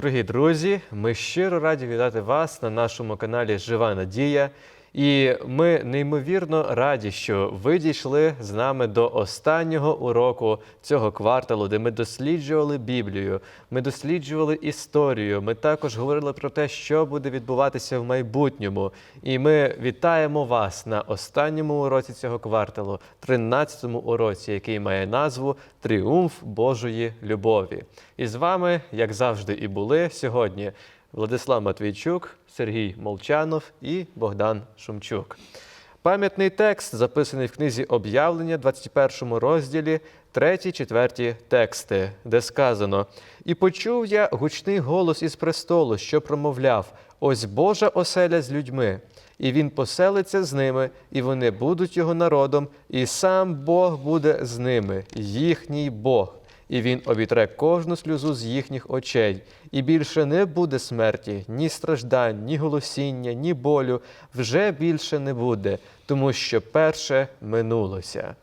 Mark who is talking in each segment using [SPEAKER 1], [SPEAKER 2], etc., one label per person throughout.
[SPEAKER 1] Дорогі друзі, ми щиро раді вітати вас на нашому каналі Жива Надія. І ми неймовірно раді, що ви дійшли з нами до останнього уроку цього кварталу, де ми досліджували Біблію, ми досліджували історію. Ми також говорили про те, що буде відбуватися в майбутньому. І ми вітаємо вас на останньому уроці цього кварталу, 13-му уроці, який має назву Тріумф Божої любові. І з вами, як завжди, і були сьогодні. Владислав Матвійчук, Сергій Молчанов і Богдан Шумчук. Пам'ятний текст записаний в книзі Об'явлення, 21 розділі, 3-4 тексти, де сказано: І почув я гучний голос із престолу, що промовляв: Ось Божа оселя з людьми, і він поселиться з ними, і вони будуть його народом, і сам Бог буде з ними, їхній Бог і він обітре кожну сльозу з їхніх очей, і більше не буде смерті, ні страждань, ні голосіння, ні болю вже більше не буде, тому що перше минулося.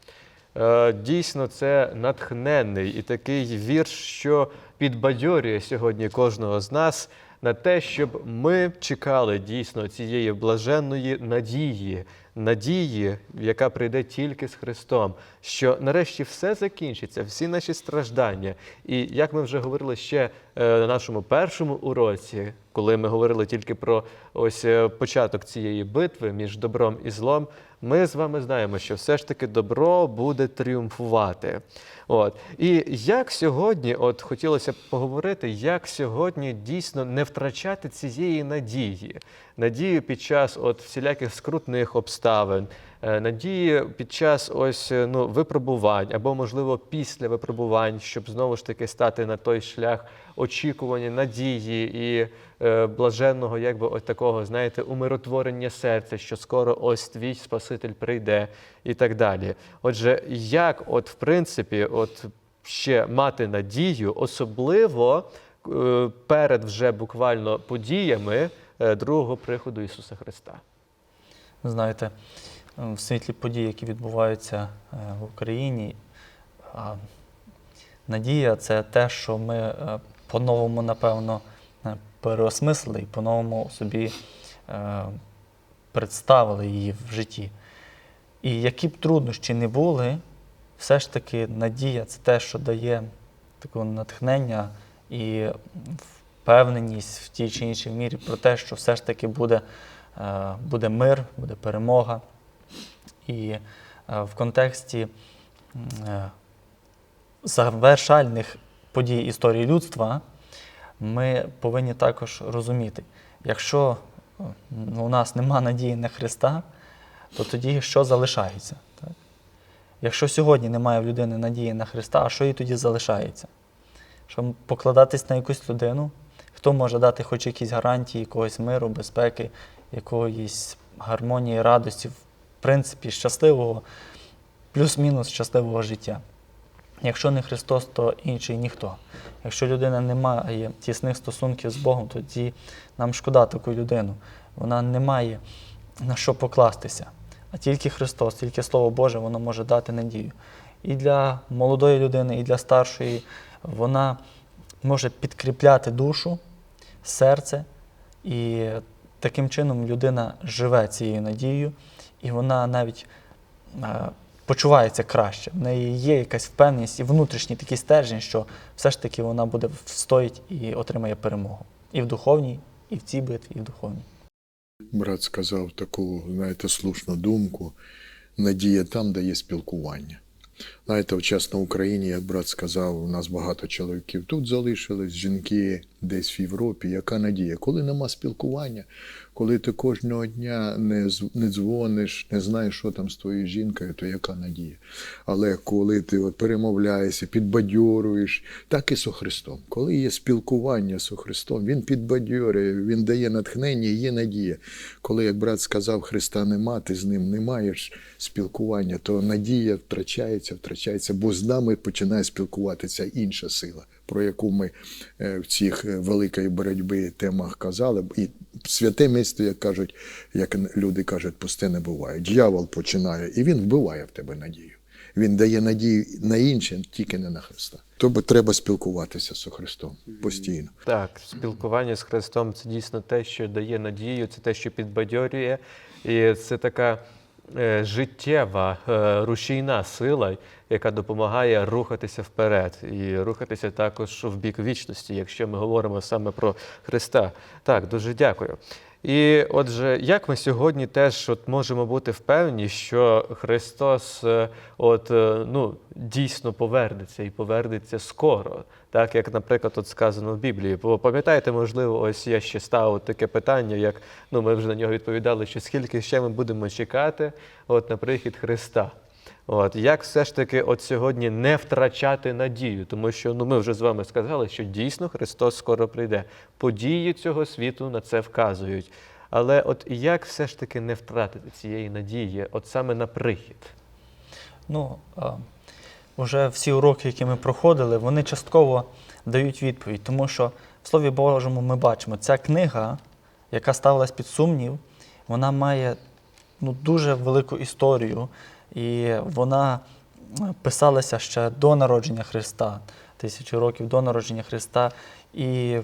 [SPEAKER 1] Е, Дійсно, це натхненний і такий вірш, що підбадьорює сьогодні кожного з нас на те, щоб ми чекали дійсно цієї блаженної надії, надії, яка прийде тільки з Христом, що нарешті все закінчиться, всі наші страждання. І як ми вже говорили ще е, на нашому першому уроці, коли ми говорили тільки про ось е, початок цієї битви між добром і злом, ми з вами знаємо, що все ж таки добро буде тріумфувати. От і як сьогодні, от хотілося б поговорити, як сьогодні дійсно не втрачати цієї надії, надію під час от всіляких скрутних обставин, е, надії під час ось е, ну випробувань або можливо після випробувань, щоб знову ж таки стати на той шлях очікування, надії і е, блаженного, якби от такого, знаєте, умиротворення серця, що скоро ось твій Спаситель прийде і так далі. Отже, як, от в принципі, от ще мати надію, особливо е, перед вже буквально подіями другого приходу Ісуса Христа.
[SPEAKER 2] Знаєте, в світлі подій, які відбуваються е, в Україні, надія це те, що ми е, по-новому, напевно, е, переосмислили і по-новому собі е, представили її в житті. І які б труднощі не були, все ж таки надія це те, що дає таке натхнення і впевненість в тій чи іншій мірі про те, що все ж таки буде, е, буде мир, буде перемога. І е, в контексті е, завершальних подій історії людства ми повинні також розуміти, якщо е, у нас нема надії на Христа, то тоді що залишається? Так? Якщо сьогодні немає в людини надії на Христа, а що їй тоді залишається? Щоб покладатись на якусь людину, хто може дати хоч якісь гарантії якогось миру, безпеки, якоїсь гармонії, радості, в принципі, щасливого, плюс-мінус щасливого життя. Якщо не Христос, то інший ніхто. Якщо людина не має тісних стосунків з Богом, тоді нам шкода таку людину. Вона не має на що покластися. А тільки Христос, тільки Слово Боже, воно може дати надію. І для молодої людини, і для старшої вона може підкріпляти душу, серце, і таким чином людина живе цією надією, і вона навіть е, почувається краще. В неї є якась впевненість і внутрішній такий стержень, що все ж таки вона буде встоїть і отримає перемогу. І в духовній, і в цій битві, і в духовній.
[SPEAKER 3] Брат сказав таку, знаєте, слушну думку. Надія там, де є спілкування. Знаєте, в час на Україні, як брат сказав, у нас багато чоловіків тут залишились, жінки десь в Європі. Яка надія? Коли нема спілкування, коли ти кожного дня не, не дзвониш, не знаєш, що там з твоєю жінкою, то яка надія? Але коли ти от перемовляєшся, підбадьорюєш, так і з Христом. Коли є спілкування з Христом, Він підбадьорює, Він дає натхнення є надія. Коли, як брат сказав, Христа нема, ти з ним не маєш спілкування, то надія втрачається, втрачається, бо з нами починає спілкуватися інша сила, про яку ми е, в цих е, великої боротьби темах казали. І святе місто, як кажуть, як люди кажуть, пусте не буває. Дьявол починає, і він вбиває в тебе надію. Він дає надію на інше, тільки не на Христа. Тобто треба спілкуватися з Христом постійно.
[SPEAKER 1] Так, спілкування з Христом це дійсно те, що дає надію, це те, що підбадьорює, і це така життєва е, рушійна сила, яка допомагає рухатися вперед і рухатися також в бік вічності, якщо ми говоримо саме про Христа. Так, дуже дякую. І отже, як ми сьогодні теж от можемо бути впевнені, що Христос е, от, е, ну, дійсно повернеться і повернеться скоро, так як, наприклад, от сказано в Біблії. Бо пам'ятаєте, можливо, ось я ще ставив таке питання, як ну, ми вже на нього відповідали, що скільки ще ми будемо чекати от, на прихід Христа. От як все ж таки от сьогодні не втрачати надію, тому що ну ми вже з вами сказали, що дійсно Христос скоро прийде. Події цього світу на це вказують. Але от як все ж таки не втратити цієї надії, от саме на прихід?
[SPEAKER 2] Ну, вже всі уроки, які ми проходили, вони частково дають відповідь, тому що в Слові Божому ми бачимо, ця книга, яка ставилась під сумнів, вона має ну, дуже велику історію, і вона е, писалася ще до народження Христа, тисячі років до народження Христа. І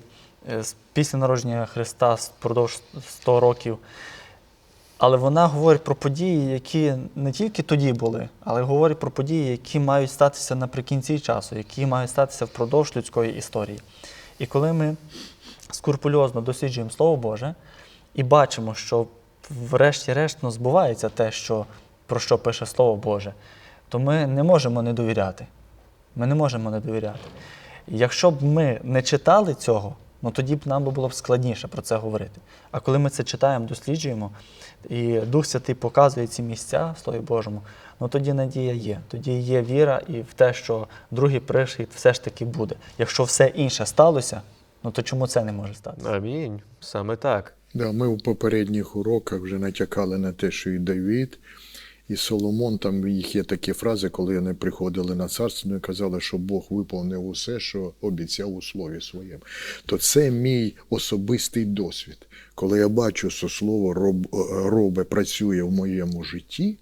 [SPEAKER 2] е, після народження Христа впродовж 100 років але вона говорить про події, які не тільки тоді були, але говорить про події, які мають статися наприкінці часу, які мають статися впродовж людської історії. І коли ми скрупульозно досліджуємо Слово Боже і бачимо, що врешті-решт ну, збувається те, що, про що пише Слово Боже, то ми не можемо не довіряти. Ми не можемо не довіряти. Якщо б ми не читали цього, ну тоді б нам би було б складніше про це говорити. А коли ми це читаємо, досліджуємо, і Дух Святий показує ці місця в Слові Божому, ну тоді надія є. Тоді є віра і в те, що другий прихід все ж таки буде. Якщо все інше сталося, ну то чому це не може статися?
[SPEAKER 1] Амінь. Саме так.
[SPEAKER 3] Да, ми у попередніх уроках вже натякали на те, що і Давід, і Соломон, там їх є такі фрази, коли вони приходили на царство і казали, що Бог виповнив усе, що обіцяв у слові своєму. То це мій особистий досвід. Коли я бачу, що слово робе працює в моєму житті,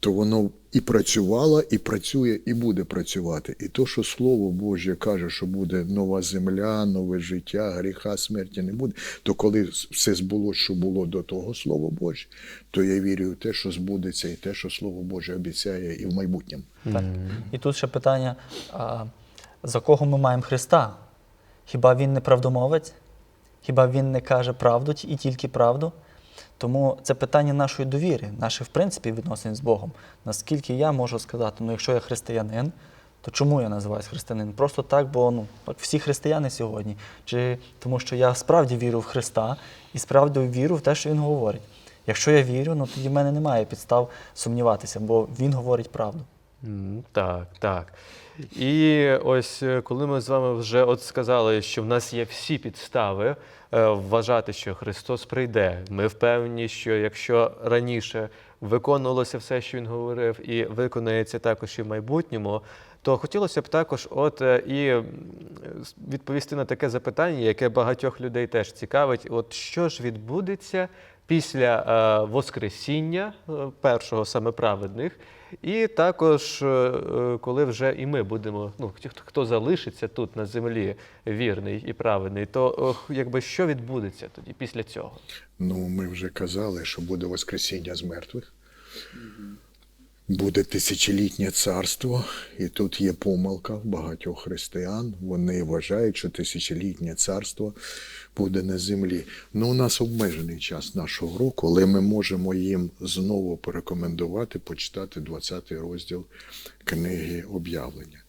[SPEAKER 3] то воно і працювало, і працює, і буде працювати. І то, що Слово Боже каже, що буде нова земля, нове життя, гріха, смерті не буде, то коли все збулося, що було до того Слово Боже, то я вірю в те, що збудеться, і те, що Слово Боже обіцяє і в майбутньому.
[SPEAKER 2] Так. І тут ще питання: а, за кого ми маємо Христа? Хіба Він не правдомовець? Хіба Він не каже правду і тільки правду? Тому це питання нашої довіри, наших, в принципі, відносин з Богом. Наскільки я можу сказати, ну якщо я християнин, то чому я називаюся християнин? Просто так, бо ну, так всі християни сьогодні. Чи тому що я справді вірю в Христа і справді вірю в те, що Він говорить. Якщо я вірю, ну тоді в мене немає підстав сумніватися, бо Він говорить правду.
[SPEAKER 1] Так, так. І ось е, коли ми з вами вже от сказали, що в нас є всі підстави е, вважати, що Христос прийде. Ми впевнені, що якщо раніше виконувалося все, що він говорив, і виконається також і в майбутньому, то хотілося б також от е, і відповісти на таке запитання, яке багатьох людей теж цікавить. От що ж відбудеться після Воскресіння першого саме праведних, і також, е, е, коли вже і ми будемо, ну ті, хто- хто залишиться тут на землі вірний і праведний, то ох, якби що відбудеться тоді після цього?
[SPEAKER 3] Ну, ми вже казали, що буде Воскресіння з мертвих. Буде тисячолітнє царство, і тут є помилка багатьох християн. Вони вважають, що тисячолітнє царство буде на землі. Ну, у нас обмежений час нашого року, але ми можемо їм знову порекомендувати почитати 20 розділ книги об'явлення.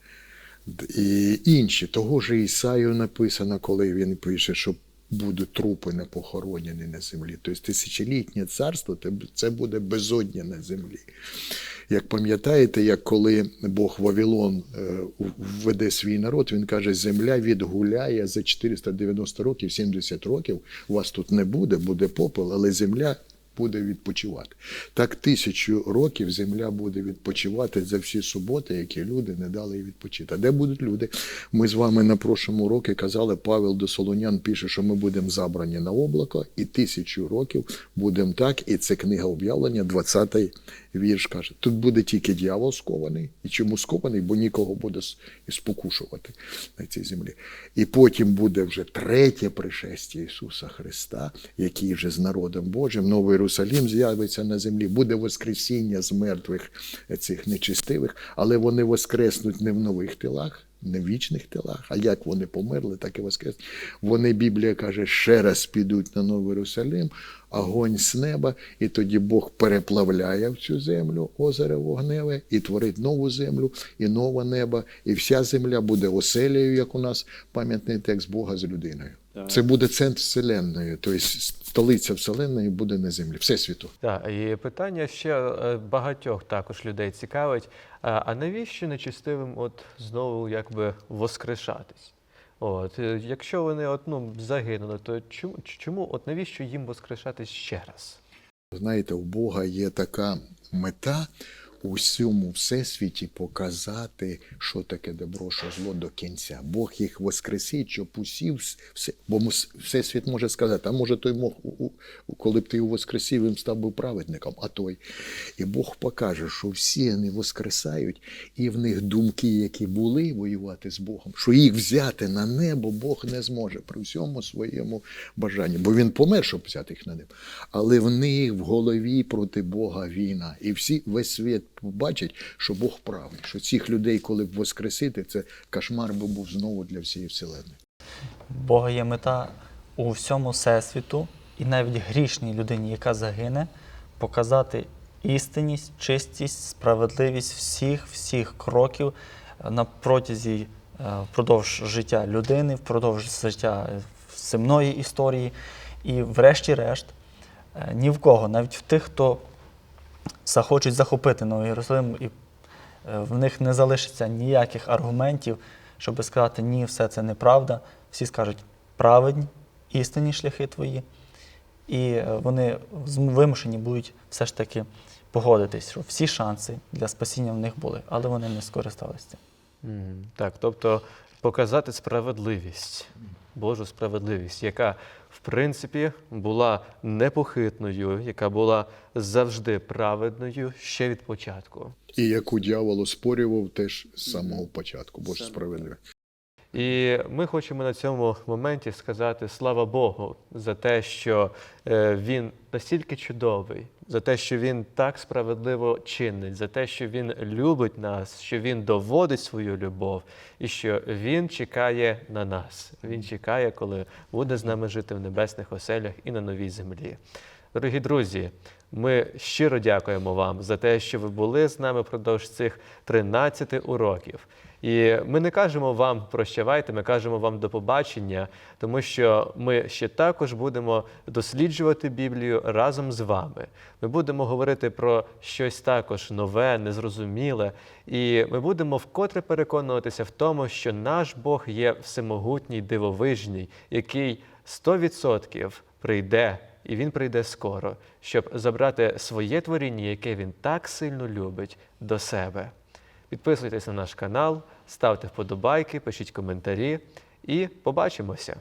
[SPEAKER 3] І інші, того ж Ісаю написано, коли він пише, що будуть трупи не похоронені на землі. Тобто тисячолітнє царство це буде безодня на землі. Як пам'ятаєте, як коли Бог Вавилон е, введе свій народ, він каже, земля відгуляє за 490 років, 70 років, вас тут не буде, буде попел, але земля буде відпочивати. Так тисячу років земля буде відпочивати за всі суботи, які люди не дали їй відпочити. А де будуть люди? Ми з вами на прошлому році казали, Павел до Солонян пише, що ми будемо забрані на облако, і тисячу років будемо так. І це книга об'явлення, 20-й вірш каже. Тут буде тільки дьявол скований. І чому скований? Бо нікого буде спокушувати на цій землі. І потім буде вже третє пришестя Ісуса Христа, який вже з народом Божим, Новий Єрусалім з'явиться на землі, буде Воскресіння з мертвих е, цих нечистивих, але вони воскреснуть не в нових тілах. Не в вічних тілах, а як вони померли, так і воскреснуть. Вони, Біблія каже, ще раз підуть на Новий Єрусалим, огонь з неба, і тоді Бог переплавляє в цю землю озеро вогневе і творить нову землю і нове небо, і вся земля буде оселею, як у нас пам'ятний текст Бога з людиною. Це буде центр вселенної, тобто столиця вселенної буде на землі, всесвіту.
[SPEAKER 1] Так, і питання ще е, багатьох також людей цікавить. А а навіщо нечистивим от знову якби воскрешатись? От, е, якщо вони от, ну, загинули, то чому, чому от навіщо їм воскрешатись ще раз?
[SPEAKER 3] Знаєте, у Бога є така мета у всьому всесвіті показати, що таке добро, що зло до кінця. Бог їх воскресить, щоб усі все, бо всесвіт може сказати, а може той мог, коли б ти його воскресив, він став би праведником, а той. І Бог покаже, що всі вони воскресають, і в них думки, які були воювати з Богом, що їх взяти на небо Бог не зможе при всьому своєму бажанні. Бо він помер, щоб взяти їх на небо. Але в них в голові проти Бога війна. І всі весь світ побачить, що Бог правий, що цих людей, коли б воскресити, це кошмар би був знову для всієї вселенної.
[SPEAKER 2] Бога є мета у всьому всесвіту і навіть грішній людині, яка загине, показати істинність, чистість, справедливість всіх всіх кроків е, на протязі е, впродовж життя людини, впродовж життя е, земної історії. І, врешті-решт, ні в кого, навіть в тих, хто захочуть захопити Новий Єрусалим, і е, в них не залишиться ніяких аргументів, щоб сказати, ні, все це неправда. Всі скажуть праведні, істинні шляхи твої. І е, вони вимушені будуть все ж таки погодитись, що всі шанси для спасіння в них були, але вони не скористалися.
[SPEAKER 1] Так, тобто показати справедливість, Божу справедливість, яка в принципі була непохитною, яка була завжди праведною ще від початку.
[SPEAKER 3] І яку дьявол оспорював теж з самого початку, Боже справедливо.
[SPEAKER 1] І ми хочемо на цьому моменті сказати слава Богу за те, що е, він настільки чудовий, за те, що він так справедливо чинить, за те, що він любить нас, що він доводить свою любов, і що він чекає на нас. Він чекає, коли буде з нами жити в небесних оселях і на новій землі. Дорогі друзі, ми щиро дякуємо вам за те, що ви були з нами впродовж цих 13 уроків. І ми не кажемо вам прощавайте, ми кажемо вам до побачення, тому що ми ще також будемо досліджувати Біблію разом з вами. Ми будемо говорити про щось також нове, незрозуміле, і ми будемо вкотре переконуватися в тому, що наш Бог є всемогутній, дивовижній, який 100% прийде і він прийде скоро, щоб забрати своє творіння, яке він так сильно любить, до себе. Підписуйтесь на наш канал, ставте вподобайки, пишіть коментарі і побачимося.